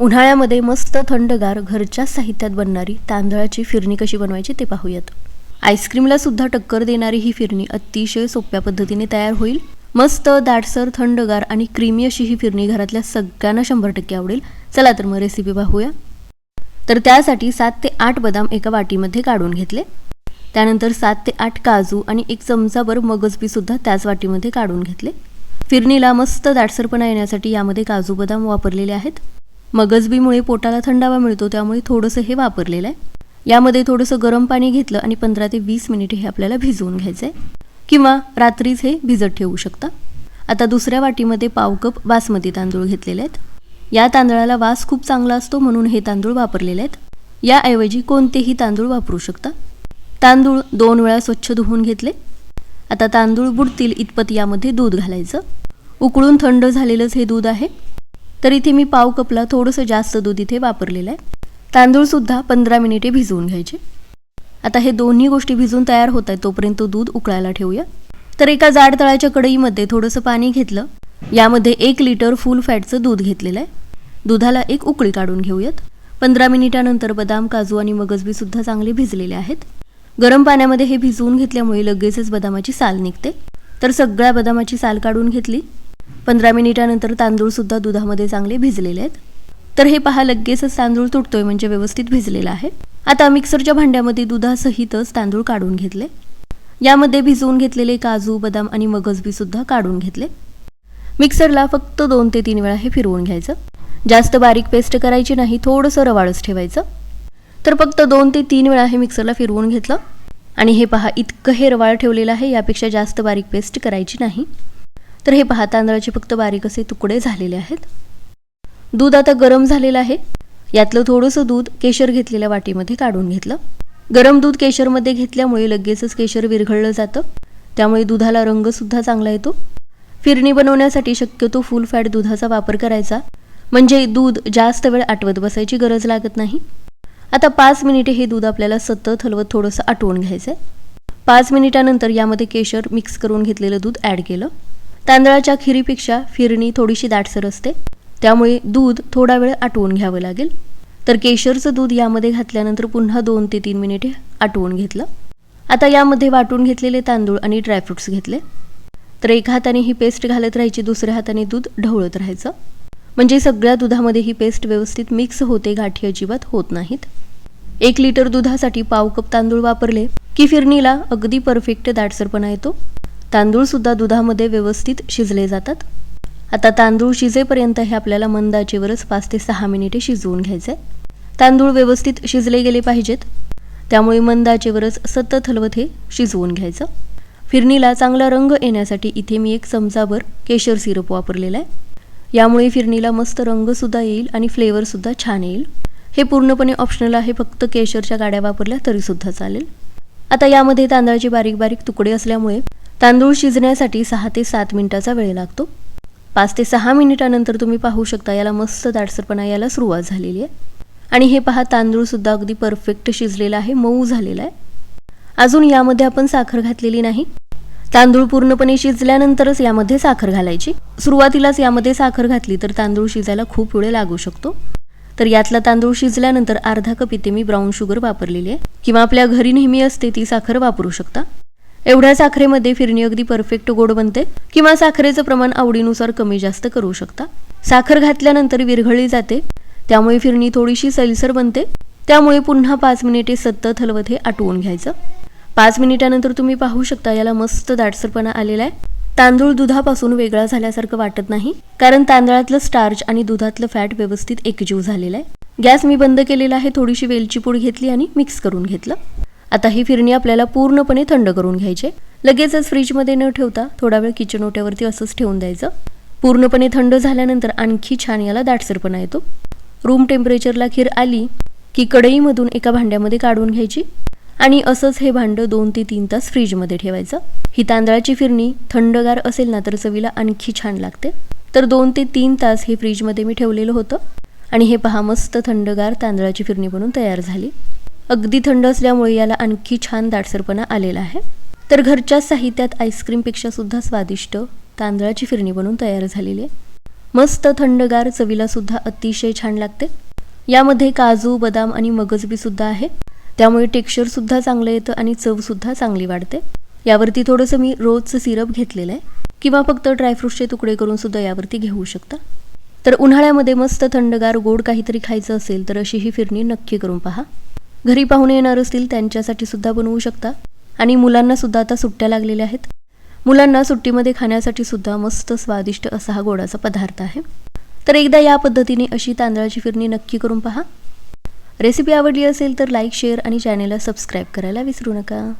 उन्हाळ्यामध्ये मस्त थंडगार घरच्या साहित्यात बनणारी तांदळाची फिरणी कशी बनवायची ते पाहूयात. आईस्क्रीमला सुद्धा टक्कर देणारी ही फिरणी अतिशय सोप्या पद्धतीने तयार होईल. मस्त दाटसर थंडगार आणि क्रीमी अशी ही फिरणी घरातल्या सगळ्यांना शंभर टक्के आवडेल. चला तर मग रेसिपी पाहूया. तर त्यासाठी सात ते आठ बदाम एका वाटीमध्ये काढून घेतले. त्यानंतर सात ते आठ काजू आणि एक चमचाभर मगजबी सुद्धा त्याच वाटीमध्ये काढून घेतले. फिरणीला मस्त दाटसरपणा येण्यासाठी यामध्ये काजू बदाम वापरलेले आहेत. मगजबीमुळे पोटाला थंडावा मिळतो त्यामुळे थोडंसं हे वापरलेलं आहे. यामध्ये थोडंसं गरम पाणी घेतलं आणि पंधरा ते वीस मिनिटे हे आपल्याला भिजवून घ्यायचं आहे किंवा रात्रीच हे भिजत ठेवू शकता. आता दुसऱ्या वाटीमध्ये पाव कप बासमती तांदूळ घेतलेले आहेत. या तांदळाला वास खूप चांगला असतो म्हणून हे तांदूळ वापरलेले आहेत. याऐवजी कोणतेही तांदूळ वापरू शकता. तांदूळ दोन वेळा स्वच्छ धुवून घेतले. आता तांदूळ बुडतील इतपत यामध्ये दूध घालायचं. उकळून थंड झालेलंच हे दूध आहे. तर इथे मी पाव कपला थोडंसं जास्त दूध इथे वापरलेलं आहे. तांदूळसुद्धा पंधरा मिनिटे भिजवून घ्यायचे. आता हे दोन्ही गोष्टी भिजून तयार होत आहेत तोपर्यंत दूध उकळायला ठेवूया. तर एका जाड तळाच्या कढईमध्ये थोडंसं पाणी घेतलं. यामध्ये एक लिटर फुल फॅटचं दूध घेतलेलं आहे. दुधाला एक उकळी काढून घेऊयात. पंधरा मिनिटानंतर बदाम काजू आणि मगजबी सुद्धा चांगले भिजलेले आहेत. गरम पाण्यामध्ये हे भिजवून घेतल्यामुळे लगेचच बदामाची साल निघते. तर सगळ्या बदामाची साल काढून घेतली. पंधरा मिनिटानंतर तांदूळ सुद्धा दुधामध्ये चांगले भिजलेले आहेत. तर हे पहा लगेचच तांदूळ तुटतोय म्हणजे व्यवस्थित भिजलेला आहे. आता मिक्सरच्या भांड्यामध्ये दुधासहितच तांदूळ काढून घेतले. यामध्ये भिजवून घेतलेले काजू बदाम आणि मगजबी सुद्धा काढून घेतले. मिक्सरला फक्त दोन ते तीन वेळा हे फिरवून घ्यायचं. जास्त बारीक पेस्ट करायची नाही थोडंसं रवाळच ठेवायचं. तर फक्त दोन ते तीन वेळा हे मिक्सरला फिरवून घेतलं. आणि हे पहा इतकं हे रवाळ ठेवलेलं आहे यापेक्षा जास्त बारीक पेस्ट करायची नाही. तर हे पहा तांदळाचे फक्त बारीक असे तुकडे झालेले आहेत. दूध आता गरम झालेलं आहे. यातलं थोडंसं दूध केशर घेतलेल्या वाटीमध्ये काढून घेतलं. गरम दूध केशरमध्ये घेतल्यामुळे लगेचच केशर विरघळलं जातं. त्यामुळे दुधाला रंगसुद्धा चांगला येतो. फिरणी बनवण्यासाठी शक्यतो फुल फॅट दुधाचा वापर करायचा. म्हणजे दूध जास्त वेळ आटवत बसायची गरज लागत नाही. आता पाच मिनिटे हे दूध आपल्याला सतत हलवत थोडंसं आटवून घ्यायचं आहे पाच मिनिटानंतर यामध्ये केशर मिक्स करून घेतलेलं दूध ॲड केलं. तांदळाच्या खिरीपेक्षा फिरणी थोडीशी दाटसर असते. त्यामुळे दूध थोडा वेळ आटवून घ्यावं लागेल. तर केशरचं दूध यामध्ये घातल्यानंतर पुन्हा दोन ते तीन मिनिटे आटवून घेतलं. आता यामध्ये वाटून घेतलेले तांदूळ आणि ड्रायफ्रुट्स घेतले. तर एका हाताने ही पेस्ट घालत राहायची दुसऱ्या हाताने दूध ढवळत राहायचं. म्हणजे सगळ्या दुधामध्ये ही पेस्ट व्यवस्थित मिक्स होते गाठी अजिबात होत नाहीत. एक लिटर दुधासाठी पाव कप तांदूळ वापरले की फिरणीला अगदी परफेक्ट दाटसरपणा येतो. तांदूळसुद्धा दुधामध्ये व्यवस्थित शिजले जातात. आता तांदूळ शिजेपर्यंत हे आपल्याला मंदाचेवरच पाच ते सहा मिनिटे शिजवून घ्यायचे. तांदूळ व्यवस्थित शिजले गेले पाहिजेत. त्यामुळे मंदाचेवरच सतत हलवत हे शिजवून घ्यायचं. फिरणीला चांगला रंग येण्यासाठी इथे मी एक चमचाभर केशर सिरप वापरलेला आहे. यामुळे फिरणीला मस्त रंगसुद्धा येईल आणि फ्लेवरसुद्धा छान येईल. हे पूर्णपणे ऑप्शनल आहे फक्त केशरच्या गाड्या वापरल्या तरीसुद्धा चालेल. आता यामध्ये तांदळाचे बारीक बारीक तुकडे असल्यामुळे तांदूळ शिजण्यासाठी सहा ते सात मिनिटाचा वेळ लागतो. पाच ते सहा मिनिटानंतर तुम्ही पाहू शकता याला मस्त दाटसरपणा याला सुरुवात झालेली आहे. आणि हे पहा तांदूळसुद्धा अगदी परफेक्ट शिजलेला आहे मऊ झालेला आहे. अजून यामध्ये आपण साखर घातलेली नाही. तांदूळ पूर्णपणे शिजल्यानंतरच यामध्ये साखर घालायची. सुरुवातीलाच यामध्ये साखर घातली तर तांदूळ शिजायला खूप वेळ लागू शकतो. तर यातला तांदूळ शिजल्यानंतर अर्धा कप इथे मी ब्राऊन शुगर वापरलेली आहे. किंवा आपल्या घरी नेहमी असते ती साखर वापरू शकता. एवढ्या साखरेमध्ये फिरणी अगदी परफेक्ट गोड बनते. किंवा साखरेचं प्रमाण आवडीनुसार कमी जास्त करू शकता. साखर घातल्यानंतर विरघळली जाते. त्यामुळे फिरणी थोडीशी सैलसर बनते. त्यामुळे पुन्हा पाच मिनिटे सतत हलवत हे आटवून घ्यायचं. पाच मिनिटानंतर तुम्ही पाहू शकता याला मस्त दाटसरपणा आलेला आहे. तांदूळ दुधापासून वेगळा झाल्यासारखं वाटत नाही. कारण तांदळातलं स्टार्च आणि दुधातलं फॅट व्यवस्थित एकजीव झालेलं आहे. गॅस मी बंद केलेला आहे. थोडीशी वेलची पूड घेतली आणि मिक्स करून घेतलं. आता ही फिरणी आपल्याला पूर्णपणे थंड करून घ्यायचे लगेचच फ्रीजमध्ये न ठेवता थोडा वेळ किचन ओट्यावरती असंच ठेवून द्यायचं. पूर्णपणे थंड झाल्यानंतर आणखी छान याला दाटसरपणा येतो. रूम टेम्परेचरला खीर आली की कढईमधून एका भांड्यामध्ये काढून घ्यायची आणि असंच हे भांडं दोन ते तीन तास फ्रीजमध्ये ठेवायचं. ही तांदळाची फिरणी थंडगार असेल ना तर चवीला आणखी छान लागते. तर दोन ते तीन तास हे फ्रीजमध्ये मी ठेवलेलं होतं आणि हे पहा मस्त थंडगार तांदळाची फिरणी बनून तयार झाली. अगदी थंड असल्यामुळे याला आणखी छान दाटसरपणा आलेला आहे. तर घरच्या साहित्यात आईस्क्रीमपेक्षा सुद्धा स्वादिष्ट तांदळाची फिरणी बनवून तयार झालेली आहे. मस्त थंडगार चवीला सुद्धा अतिशय छान लागते. यामध्ये काजू बदाम आणि मगजबी सुद्धा आहे. त्यामुळे टेक्स्चर सुद्धा चांगलं येतं आणि चव सुद्धा चांगली वाढते. यावरती थोडंसं मी रोजचं सिरप घेतलेलं आहे. किंवा फक्त ड्रायफ्रूटचे तुकडे करून सुद्धा यावरती घेऊ शकता. तर उन्हाळ्यामध्ये मस्त थंडगार गोड काहीतरी खायचं असेल तर अशी ही फिरणी नक्की करून पहा. घरी पाहुणे येणार असतील त्यांच्यासाठी सुद्धा बनवू शकता. आणि मुलांना सुद्धा आता सुट्ट्या लागलेल्या आहेत. मुलांना सुट्टीमध्ये खाण्यासाठी सुद्धा मस्त स्वादिष्ट असा हा गोडाचा पदार्थ आहे. तर एकदा या पद्धतीने अशी तांदळाची फिरणी नक्की करून पहा. रेसिपी आवडली असेल तर लाईक शेअर आणि चॅनेलला सबस्क्राईब करायला विसरू नका.